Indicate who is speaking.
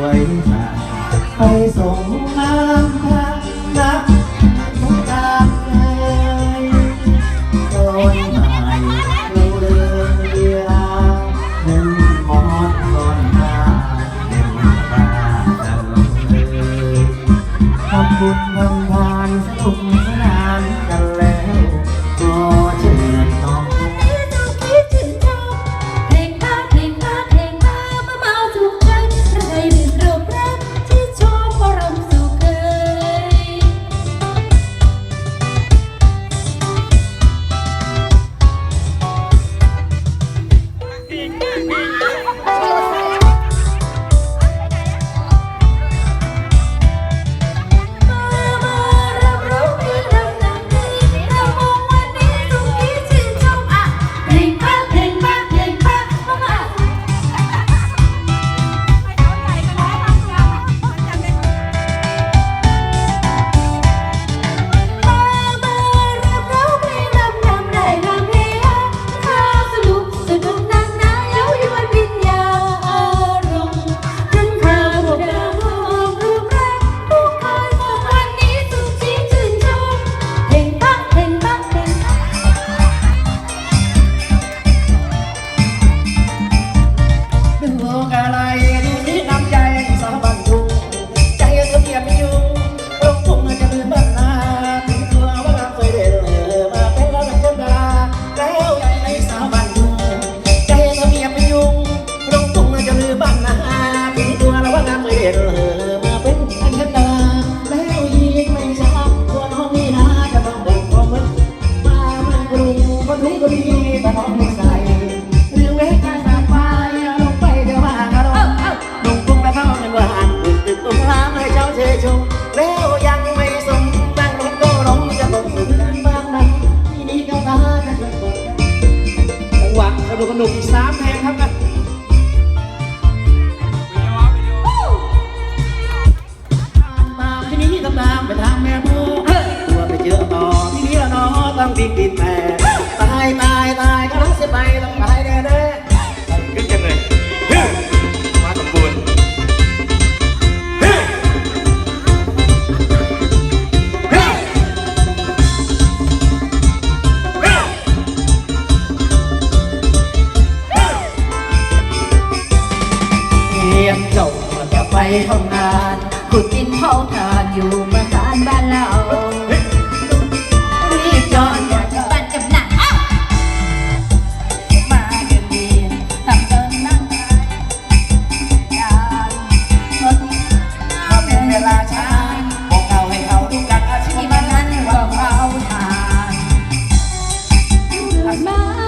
Speaker 1: วยฝ่าไปส่งน้ำ ฟังบิ
Speaker 2: ดบิดแม่
Speaker 1: ตายตายตายก็รักสิไปต้องไปแน่แน่
Speaker 3: ขึ้นกจนเลยมาสมบูรณ์เรี
Speaker 1: ยมจบจะไปทำงาน คุณกินเผาทาน my